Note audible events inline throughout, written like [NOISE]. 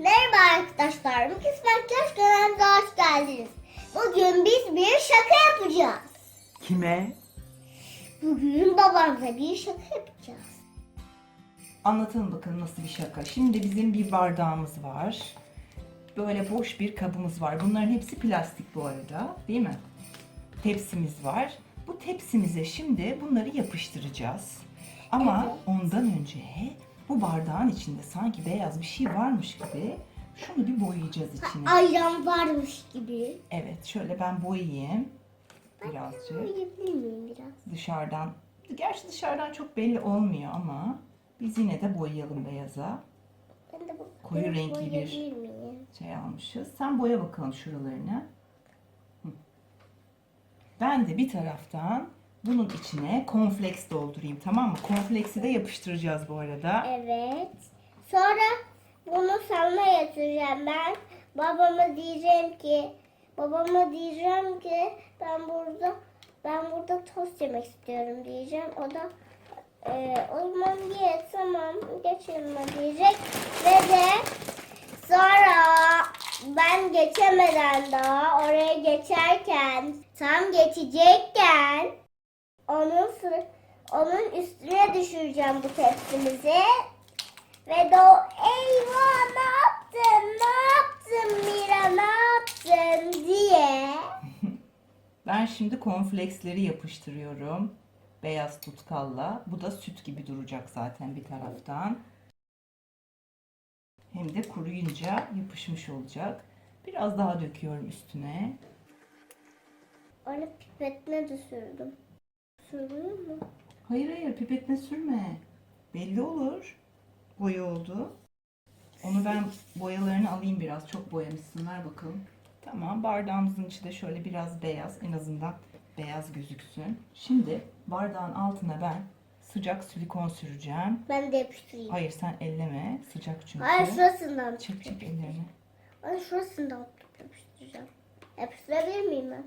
Merhaba arkadaşlar. Bugün Makyaj kanalımıza hoş geldiniz. Bugün biz bir şaka yapacağız. Kime? Bugün babamla bir şaka yapacağız. Anlatalım bakalım nasıl bir şaka. Şimdi bizim bir bardağımız var. Böyle boş bir kabımız var. Bunların hepsi plastik bu arada, değil mi? Tepsimiz var. Bu tepsimize şimdi bunları yapıştıracağız. Ama ondan önce bu bardağın içinde sanki beyaz bir şey varmış gibi şunu bir boyayacağız içine. Ayran varmış gibi. Evet, şöyle ben boyayayım. Birazcık. Miyim biraz? dışarıdan. Gerçi dışarıdan çok belli olmuyor ama biz yine de boyayalım beyaza. Ben de bu Koyu ben renkli bir-? Şey almışız. Sen boya bakalım şuralarını. Ben de bir taraftan bunun içine konfleks doldurayım tamam mı? Konfleksi de yapıştıracağız bu arada. Evet. Sonra bunu sana yatıracağım ben. Babama diyeceğim ki babama diyeceğim ki ben burada ben burada tost yemek istiyorum diyeceğim. O da e, o zaman ye tamam geçelim diyecek ve de sonra ben geçemeden daha oraya geçerken tam geçecekken onun sıra, onun üstüne düşüreceğim bu tepsimizi. Ve de o eyvah ne yaptın ne yaptın Mira ne yaptın diye. [LAUGHS] Ben şimdi konfleksleri yapıştırıyorum. Beyaz tutkalla. Bu da süt gibi duracak zaten bir taraftan. Hem de kuruyunca yapışmış olacak. Biraz daha döküyorum üstüne. Onu pipetine düşürdüm. Sürüyor mu? Hayır hayır pipetle sürme. Belli olur. Boya oldu. Onu ben boyalarını alayım biraz. Çok boyamışsın. Ver bakalım. Tamam bardağımızın içi de şöyle biraz beyaz. En azından beyaz gözüksün. Şimdi bardağın altına ben sıcak silikon süreceğim. Ben de yapıştırayım. Hayır sen elleme. Sıcak çünkü. Hayır şurasından Çek çek ellerini. Hayır şurasından yapıştıracağım. Yapıştırabilir miyim ben?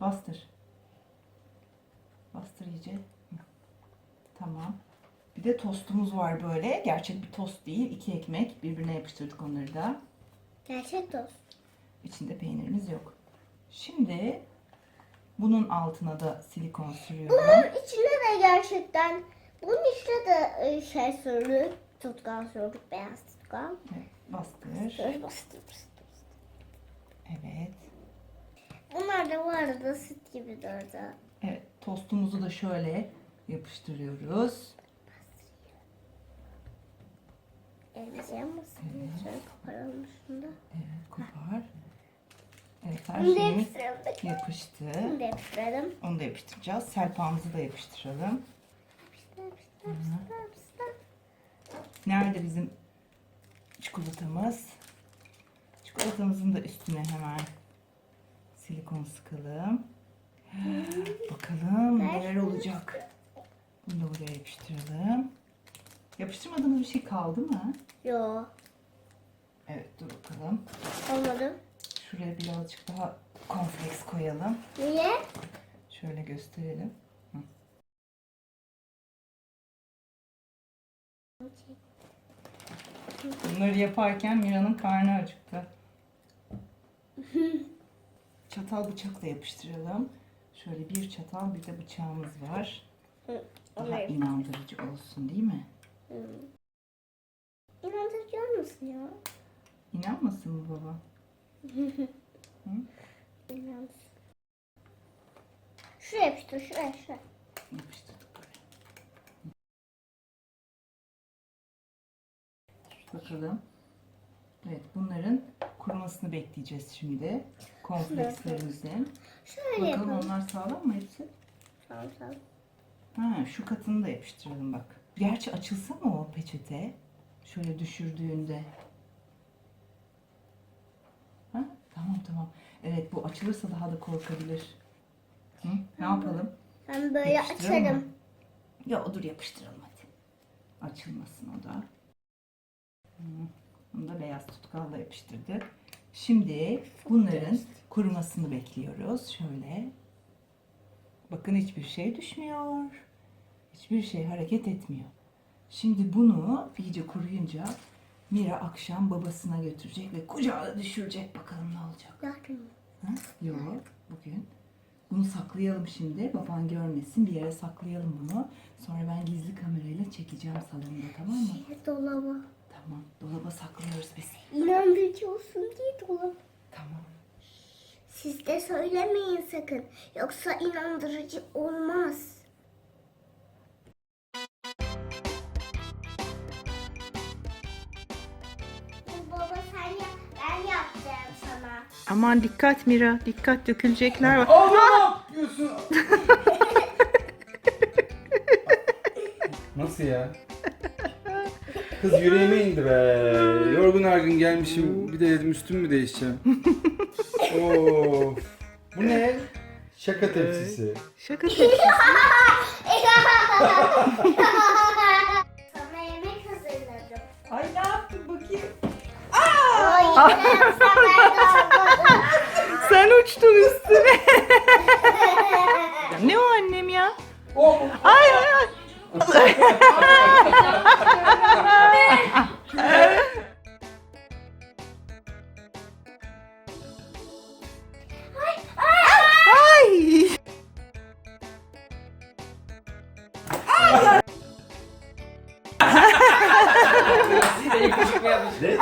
Bastır. Bastır iyice. Tamam. Bir de tostumuz var böyle. Gerçek bir tost değil. iki ekmek. Birbirine yapıştırdık onları da. Gerçek tost. İçinde peynirimiz yok. Şimdi bunun altına da silikon sürüyorum. Bunun içine de gerçekten bunun içine de e, şey sürdük. Tutkal sürdük. Beyaz tutkal. Evet, bastır. Bastır bastır. Evet. Bunlar da bu arada süt gibi durdu. Evet, tostumuzu da şöyle yapıştırıyoruz. Elimize yanmasın. Şöyle koparalım şunu da. Evet, kopar. Evet, her Bunu da yapıştıralım. yapıştı. Bunu da yapıştıralım. Onu da yapıştıracağız. Serpağımızı da yapıştıralım. Yapıştır, yapıştır, yapıştır, yapıştır. Nerede bizim çikolatamız? Çikolatamızın da üstüne hemen silikon sıkalım. Bakalım neler olacak. Bunu da buraya yapıştıralım. Yapıştırmadığımız bir şey kaldı mı? Yo, Evet dur bakalım. olmadı. Şuraya birazcık daha konfleks koyalım. Niye? Şöyle gösterelim. Hı. Bunları yaparken Mira'nın karnı acıktı. [LAUGHS] Çatal bıçak da yapıştıralım. Şöyle bir çatal bir de bıçağımız var. Hı, Daha evet. inandırıcı olsun değil mi? İnandırıcı olmasın ya. İnanmasın mı baba? [LAUGHS] İnansın. Şuraya yapıştır, şuraya, şuraya. Yapıştırdık buraya. Bakalım. Evet bunların kurumasını bekleyeceğiz şimdi. Konflekslerimizin. Şöyle Bakalım yapalım. onlar sağlam mı hepsi? Tamam. Ha şu katını da yapıştıralım bak. Gerçi açılsa mı o peçete? Şöyle düşürdüğünde. Ha? Tamam tamam. Evet bu açılırsa daha da korkabilir. Hı? Ne yapalım? Ben böyle Yapıştıralım mı? açarım. Ya dur yapıştıralım hadi. Açılmasın o da. Hı, Bunu da beyaz tutkalla yapıştırdık. Şimdi bunların kurumasını bekliyoruz. Şöyle. Bakın hiçbir şey düşmüyor. Hiçbir şey hareket etmiyor. Şimdi bunu iyice kuruyunca Mira akşam babasına götürecek ve kucağına düşürecek. Bakalım ne olacak. Ha? Yok bugün. Bunu saklayalım şimdi. Baban görmesin. Bir yere saklayalım bunu. Sonra ben gizli kamerayla çekeceğim salonda tamam mı? Dolaba. Tamam. Dolaba saklıyoruz biz. İnandırıcı olsun diye dolaba. Tamam. Siz de söylemeyin sakın. Yoksa inandırıcı olmaz. Baba sen yap, ben yapacağım sana. Aman dikkat Mira. Dikkat dökülecekler var. Abla ne yapıyorsun? [LAUGHS] Nasıl ya? Kız yüreğime indi be. Yorgun argın gelmişim. Bir de dedim üstümü mü değişeceğim? [LAUGHS] of. Bu ne? Şaka tepsisi. Şaka tepsi. sana yemek hazırladım. Ay ne yaptın bakayım? Ay, yine yapsam ben de olmadı. [LAUGHS] Sen uçtun üstüne. [LAUGHS] ne o annem ya? Oh. Ay ay. Ay. Ne?